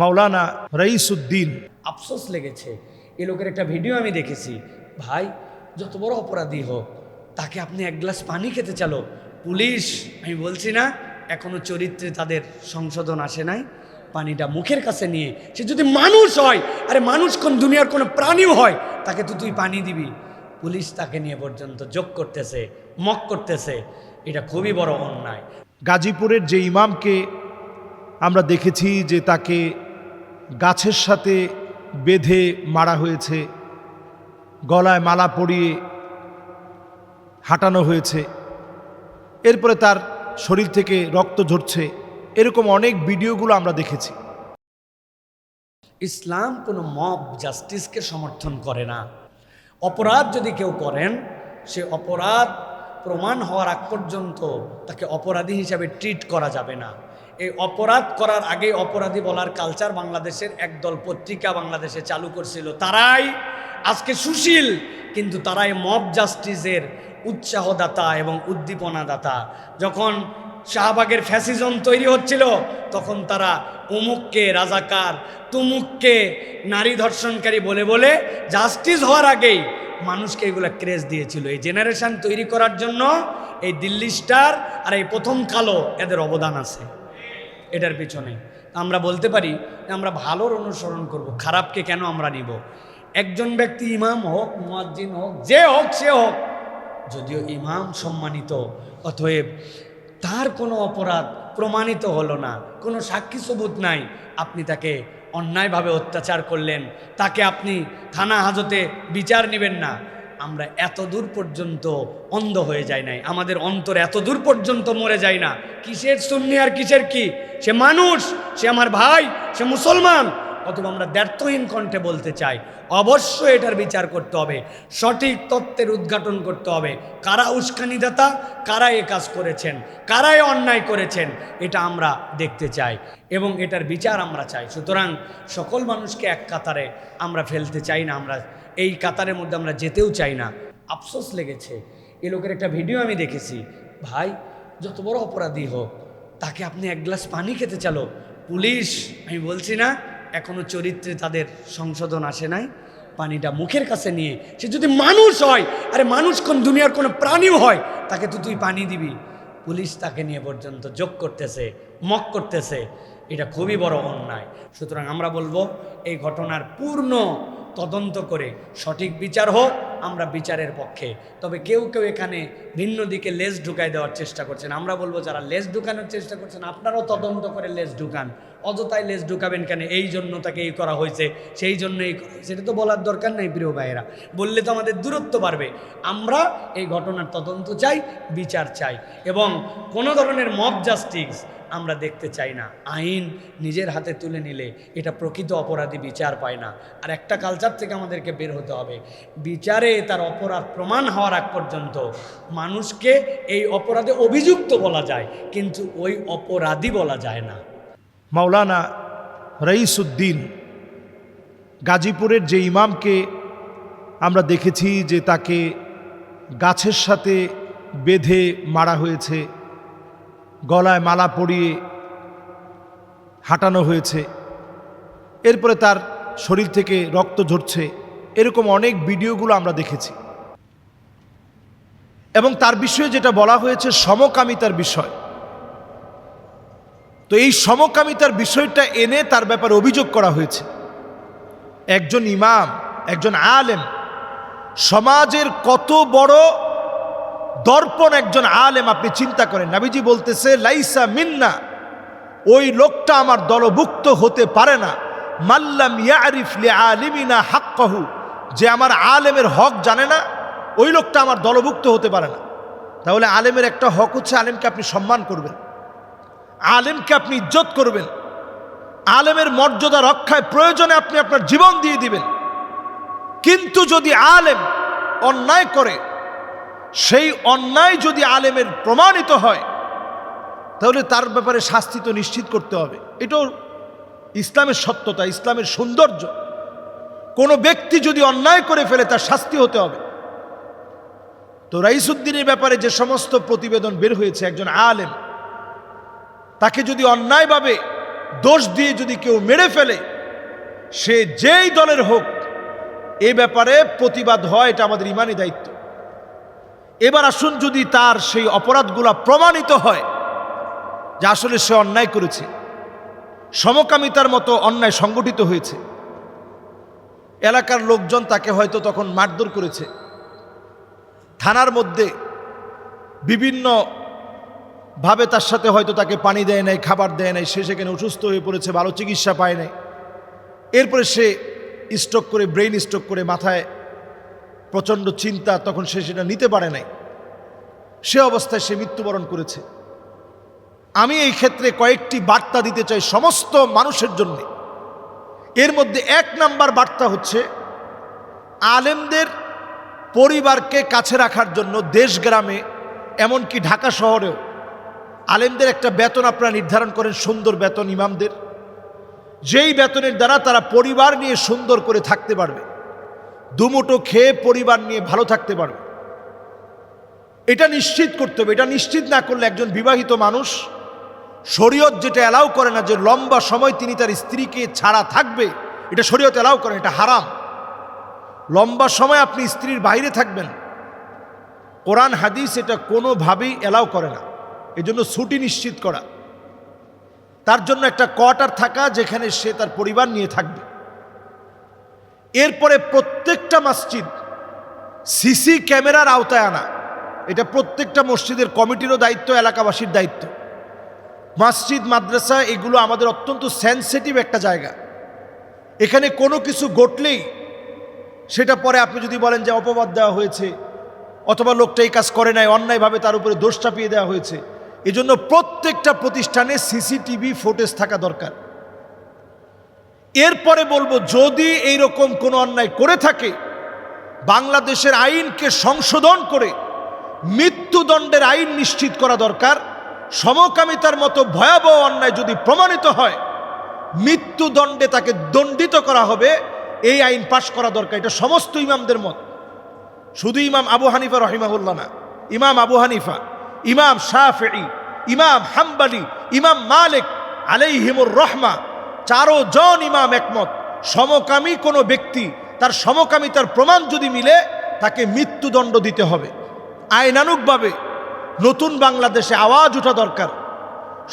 মাওলানা রঈসুদ্দিন আফসোস লেগেছে। এ লোকের একটা ভিডিও আমি দেখেছি। ভাই যত বড় অপরাধী হোক তাকে আপনি এক গ্লাস পানি খেতে চালো। পুলিশ আমি বলছি না এখনও চরিত্রে তাদের সংশোধন আসে নাই। পানিটা মুখের কাছে নিয়ে সে যদি মানুষ হয় আরে মানুষ কোন দুনিয়ার কোনো প্রাণীও হয় তাকে তো তুই পানি দিবি। পুলিশ তাকে নিয়ে পর্যন্ত যোগ করতেছে মক করতেছে। এটা খুবই বড় অন্যায়। গাজীপুরের যে ইমামকে আমরা দেখেছি যে তাকে গাছের সাথে বেঁধে মারা হয়েছে, গলায় মালা পরিয়ে হাঁটানো হয়েছে। এরপরে তার শরীর থেকে রক্ত ঝরছে। এরকম অনেক ভিডিওগুলো আমরা দেখেছি। ইসলাম কোনো মব জাস্টিসকে সমর্থন করে না। অপরাধ যদি কেউ করেন, সে অপরাধ প্রমাণ হওয়ার আগ পর্যন্ত তাকে অপরাধী হিসাবে ট্রিট করা যাবে না। এই অপরাধ করার আগে অপরাধী বলার কালচার বাংলাদেশের একদল পত্রিকা বাংলাদেশে চালু করছিল। তারাই আজকে সুশীল, কিন্তু তারাই মব জাস্টিসের উৎসাহদাতা এবং উদ্দীপনাদাতা। যখন শাহবাগের ফ্যাসিজম তৈরি হচ্ছিল, তখন তারা অমুককে রাজাকার, তুমুককে নারী ধর্ষণকারী বলে বলে জাস্টিস হওয়ার আগেই মানুষকে এগুলো ক্রেজ দিয়েছিল। এই জেনারেশন তৈরি করার জন্য এই দিল্লি স্টার আর এই প্রথম কালো এদের অবদান আছে। এটার পিছনে। আমরা বলতে পারি, আমরা ভালোর অনুসরণ করব, খারাপকে কেন আমরা নিব? একজন ব্যক্তি ইমাম হোক, মুয়াজ্জিন হোক, যে হোক, সে হোক, যদিও ইমাম সম্মানিত, অতএব তার কোনো অপরাধ প্রমাণিত হলো না, কোনো সাক্ষী সবুত নাই, আপনি তাকে অন্যায়ভাবে অত্যাচার করলেন, তাকে আপনি থানা হাজতে বিচার নেবেন না। আমরা এত দূর পর্যন্ত অন্ধ হয়ে যাই নাই। আমাদের অন্তর এত দূর পর্যন্ত মরে যায় না। কিসের সুন্নি আর কিসের কি? সে মানুষ, সে আমার ভাই, সে মুসলমান। অথবা আমরা ব্যর্থহীন কণ্ঠে বলতে চাই, অবশ্যই এটার বিচার করতে হবে। সঠিক তত্ত্বের উদ্ঘাটন করতে হবে। কারা উস্কানিদাতা? কারা এ কাজ করেছেন? কারা এ অন্যায় করেছেন? এটা আমরা দেখতে চাই এবং এটার বিচার আমরা চাই। সুতরাং সকল মানুষকে এক কাতারে আমরা ফেলতে চাই না। আমরা এই কাতারের মধ্যে আমরা যেতেও চাই না। আফসোস লেগেছে। এ লোকের একটা ভিডিও আমি দেখেছি। ভাই, যত বড় অপরাধী হোক, তাকে আপনি এক গ্লাস পানি খেতে চালো। পুলিশ, আমি বলছি না, এখনও চরিত্রে তাদের সংশোধন আসে নাই। পানিটা মুখের কাছে নিয়ে, সে যদি মানুষ হয়, আরে মানুষ কোন দুনিয়ার কোনো প্রাণীও হয়, তাকে তো তুই পানি দিবি। পুলিশ তাকে নিয়ে পর্যন্ত যোগ করতেছে, মক করতেছে। এটা খুবই বড় অন্যায়। সুতরাং আমরা বলব, এই ঘটনার পূর্ণ তদন্ত করে সঠিক বিচার হোক, আমরা বিচারের পক্ষে। তবে কেউ কেউ এখানে ভিন্ন দিকে লেজ ঢুকাই দেওয়ার চেষ্টা করছেন। আমরা বলব যারা লেজ ঢুকানোর চেষ্টা করছেন, আপনারাও তদন্ত করে লেজ ঢুকান। অযথায় লেজ ঢুকাবেন কেন? এই জন্য তাকে এই করা হয়েছে, সেই জন্য এই করা এটা তো বলার দরকার নেই, প্রিয় ভাইয়েরা। বললে তো আমাদের দূরত্ব বাড়বে। আমরা এই ঘটনার তদন্ত চাই, বিচার চাই। এবং কোনো ধরনের মব জাস্টিস আমরা দেখতে চাই না। আইন নিজের হাতে তুলে নিলে এটা প্রকৃত অপরাধী বিচার পায় না। আর একটা কালচার থেকে আমাদেরকে বের হতে হবে। বিচারে তার অপরাধ প্রমাণ হওয়ার আগ পর্যন্ত মানুষকে এই অপরাধে অভিযুক্ত বলা যায়, কিন্তু ওই অপরাধী বলা যায় না। মাওলানা রঈসুদ্দিন গাজীপুরের যে ইমামকে আমরা দেখেছি যে তাকে গাছের সাথে বেঁধে মারা হয়েছে গলায় মালা পরিয়ে হাঁটানো হয়েছে। এরপরে তার শরীর থেকে রক্ত ঝরছে। এরকম অনেক ভিডিওগুলো আমরা দেখেছি। এবং তার বিষয়ে যেটা বলা হয়েছে, সমকামিতার বিষয়। তো এই সমকামিতার বিষয়টা এনে তার ব্যাপারে অভিযোগ করা হয়েছে। একজন ইমাম, একজন আলেম, সমাজের কত বড় দর্পণ একজন আলেম, আপনি চিন্তা করেন, নাবিজি বলতেছে, লাইসা মিন্না, ওই লোকটা আমার দলভুক্ত হতে পারে না। মাল্লাম লি আলিমিনা হাক্কাহু, যে আমার আলেমের হক জানে না, ওই লোকটা আমার দলভুক্ত হতে পারে না। তাহলে আলেমের একটা হক হচ্ছে আলেমকে আপনি সম্মান করবেন, আলেমকে আপনি ইজ্জত করবেন, আলেমের মর্যাদা রক্ষায় প্রয়োজনে আপনি আপনার জীবন দিয়ে দিবেন। কিন্তু যদি আলেম অন্যায় করে সেই অন্যায় যদি আলেমের প্রমাণিত হয়, তাহলে তার ব্যাপারে শাস্তি তো নিশ্চিত করতে হবে। এটাও ইসলামের সত্যতা, ইসলামের সৌন্দর্য। কোনো ব্যক্তি যদি অন্যায় করে ফেলে, তার শাস্তি হতে হবে। তো রাইসুদ্দিনের ব্যাপারে যে সমস্ত প্রতিবেদন বের হয়েছে, একজন আলেম, তাকে যদি অন্যায়ভাবে দোষ দিয়ে যদি কেউ মেরে ফেলে, সে যেই দলের হোক, এ ব্যাপারে প্রতিবাদ হয় এটা আমাদের ইমানই দায়িত্ব। এবার আসুন যদি তার সেই অপরাধগুলো প্রমাণিত হয় যে আসলে সে অন্যায় করেছে, সমকামিতার মতো অন্যায় সংগঠিত হয়েছে। এলাকার লোকজন তাকে হয়তো তখন মারধর করেছে। থানার মধ্যে বিভিন্ন ভাবে তার সাথে হয়তো তাকে পানি দেয় নাই, খাবার দেয় নাই, সে সেখানে অসুস্থ হয়ে পড়েছে, ভালো চিকিৎসা পায় নাই। এরপরে সে স্ট্রোক করে ব্রেইন স্ট্রোক করে মাথায় প্রচণ্ড চিন্তা, তখন সে সেটা নিতে পারে নাই। সে অবস্থায় সে মৃত্যুবরণ করেছে। আমি এই ক্ষেত্রে কয়েকটি বার্তা দিতে চাই সমস্ত মানুষের জন্যে। এর মধ্যে এক নাম্বার বার্তা হচ্ছে, আলেমদের পরিবারকে কাছে রাখার জন্য দেশ গ্রামে, এমনকি ঢাকা শহরেও, আলেমদের একটা বেতন আপনারা নির্ধারণ করেন সুন্দর বেতন ইমামদের। যেই বেতনের দ্বারা তারা পরিবার নিয়ে সুন্দর করে থাকতে পারবে। দুমুটো খেয়ে পরিবার নিয়ে ভালো থাকতে পারবে এটা নিশ্চিত করতে হবে। এটা নিশ্চিত না করলে একজন বিবাহিত মানুষ শরীয়ত যেটা অ্যালাউ করে না, যে লম্বা সময় তিনি তার স্ত্রীকে ছাড়া থাকবে, এটা শরীয়ত অ্যালাউ করে এটা হারাম। লম্বা সময় আপনি স্ত্রীর বাইরে থাকবেন, কোরআন, হাদিস এটা কোনোভাবেই অ্যালাউ করে না। এজন্য ছুটি নিশ্চিত করা। তার জন্য একটা কোয়ার্টার থাকা, যেখানে সে তার পরিবার নিয়ে থাকবে। এরপরে প্রত্যেকটা মসজিদ সিসি ক্যামেরার আওতায় আনা। এটা প্রত্যেকটা মসজিদের কমিটিরও দায়িত্ব, এলাকাবাসীর দায়িত্ব। মসজিদ, মাদ্রাসা, এগুলো আমাদের অত্যন্ত সেন্সিটিভ একটা জায়গা। এখানে কোনো কিছু ঘটলেই সেটা পরে আপনি যদি বলেন যে অপবাদ দেওয়া হয়েছে, অথবা লোকটা এই কাজ করে নাই, অন্যায়ভাবে তার উপরে দোষ চাপিয়ে দেওয়া হয়েছে, এজন্য প্রত্যেকটা প্রতিষ্ঠানে সিসিটিভি ফুটেজ থাকা দরকার। এরপরে বলব, যদি এই রকম কোনো অন্যায় করে থাকে, বাংলাদেশের আইনকে সংশোধন করে মৃত্যুদণ্ডের আইন নিশ্চিত করা দরকার, সমকামিতার মতো ভয়াবহ অন্যায় যদি প্রমাণিত হয়, মৃত্যুদণ্ডে তাকে দণ্ডিত করা হবে, এই আইন পাশ করা দরকার। এটা সমস্ত ইমামদের মত। শুধু ইমাম আবু হানিফা রহিমাহুল্লাহ না, ইমাম আবু হানিফা, ইমাম শাহি ইমাম হাম্বালি, ইমাম মালিক আলাইহিমুর রহমা চারো জন ইমাম একমত। সমকামী কোনো ব্যক্তি তার সমকামিতার প্রমাণ যদি মিলে, তাকে মৃত্যুদণ্ড দিতে হবে। আইনানুগভাবে নতুন বাংলাদেশে আওয়াজ ওঠা দরকার।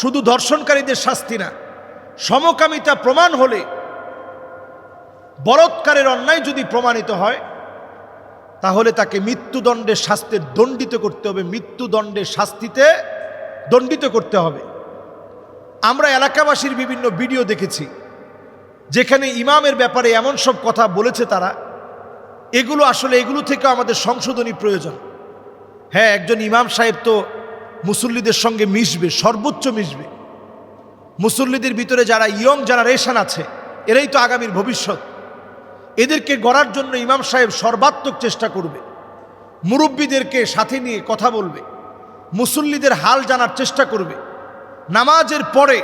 শুধু ধর্ষণকারীদের শাস্তি না, সমকামিতা প্রমাণ হলে বলৎকারের অন্যায় যদি প্রমাণিত হয়, তাহলে তাকে মৃত্যুদণ্ডের শাস্তির দণ্ডিত করতে হবে। মৃত্যুদণ্ডের শাস্তিতে দণ্ডিত করতে হবে। আমরা এলাকাবাসীর বিভিন্ন ভিডিও দেখেছি, যেখানে ইমামের ব্যাপারে এমন সব কথা বলেছে তারা, এগুলো আসলে এগুলো থেকে আমাদের সংশোধনী প্রয়োজন। হ্যাঁ একজন ইমাম সাহেব তো মুসল্লিদের সঙ্গে মিশবে, সর্বোচ্চ মিশবে। মুসল্লিদের ভিতরে যারা ইয়ং জেনারেশন আছে, এরাই তো আগামীর ভবিষ্যৎ। এদেরকে গড়ার জন্য ইমাম সাহেব সর্বাত্মক চেষ্টা করবে। মুরব্বীদেরকে সাথে নিয়ে কথা বলবে। মুসল্লিদের হাল জানার চেষ্টা করবে। নামাজের পরে,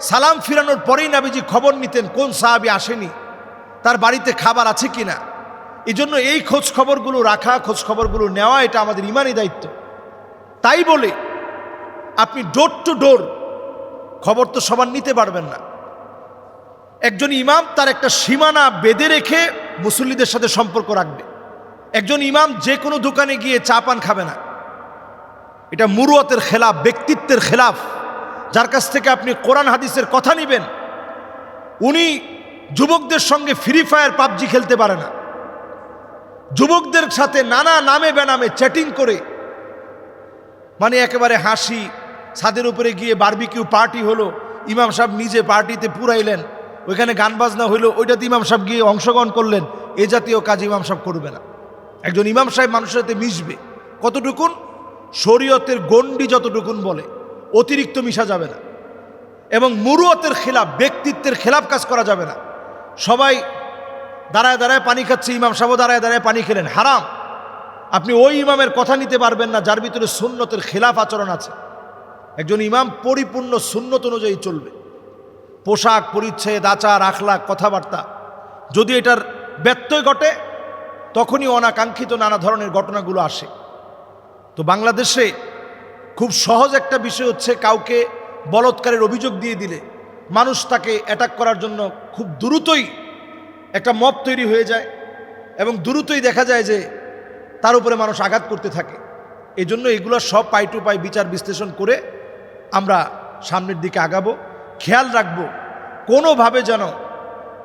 সালাম ফিরানোর পরেই নাবিজি খবর নিতেন, কোন সাহাবি আসেনি, তার বাড়িতে খাবার আছে কি না এই জন্য এই খোঁজ খবরগুলো রাখা, খোঁজ খবরগুলো নেওয়া, এটা আমাদের ইমানই দায়িত্ব। তাই বলে, আপনি ডোর টু ডোর খবর তো সবার নিতে পারবেন না। একজন ইমাম তার একটা সীমানা বেঁধে রেখে মুসল্লিদের সাথে সম্পর্ক রাখবে। একজন ইমাম যে কোনো দোকানে গিয়ে চা পান খাবে না। এটা মুরুয়াতের খেলাফ, ব্যক্তিত্বের খেলাফ। যার কাছ থেকে আপনি কোরআন হাদিসের কথা নেবেন, উনি যুবকদের সঙ্গে ফ্রি ফায়ার পাবজি খেলতে পারে না। যুবকদের সাথে নানা নামে বেনামে চ্যাটিং করে মানে একেবারে হাসি, ছাদের উপরে গিয়ে বারবিকিউ পার্টি হলো, ইমাম সাহেব নিজে পার্টিতে পুরাইলেন, ওইখানে গান বাজনা হইল, ওইটাতে ইমাম সাহেব গিয়ে অংশগ্রহণ করলেন, এ জাতীয় কাজ ইমাম সাহেব করবে না। একজন ইমাম সাহেব মানুষের সাথে মিশবে। কতটুকুন? শরীয়তের গণ্ডি যতটুকুন বলে। অতিরিক্ত মিশা যাবে না। এবং মুরুয়তের খেলাফ, ব্যক্তিত্বের খেলাফ কাজ করা যাবে না। সবাই দাঁড়ায় দাঁড়ায় পানি খাচ্ছে, ইমাম সাহেব দাঁড়ায় দাঁড়ায় পানি খেলেন। হারাম। আপনি ওই ইমামের কথা নিতে পারবেন না, যার ভিতরে সুন্নতের খেলাফ আচরণ আছে। একজন ইমাম পরিপূর্ণ সুন্নত অনুযায়ী চলবে। পোশাক, পরিচ্ছেদ, আচার, আখলাক, কথাবার্তা। যদি এটার ব্যত্যয় ঘটে, তখনই অনাকাঙ্ক্ষিত নানা ধরনের ঘটনাগুলো আসে। তো বাংলাদেশে খুব সহজ একটা বিষয় হচ্ছে কাউকে বলৎকারের অভিযোগ দিয়ে দিলে মানুষ তাকে অ্যাটাক করার জন্য খুব দ্রুতই একটা মপ তৈরি হয়ে যায় এবং দ্রুতই দেখা যায় যে তার উপরে মানুষ আঘাত করতে থাকে। এই জন্য এগুলো সব পাই টু পাই বিচার বিশ্লেষণ করে আমরা সামনের দিকে আগাবো, খেয়াল রাখব কোনোভাবে যেন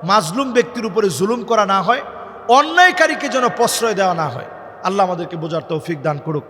মাজলুম ব্যক্তির উপরে জুলুম করা না হয়, অন্যায়কারীকে যেন প্রশ্রয় দেওয়া না হয়। আল্লাহ আমাদেরকে বোঝার তৌফিক দান করুক।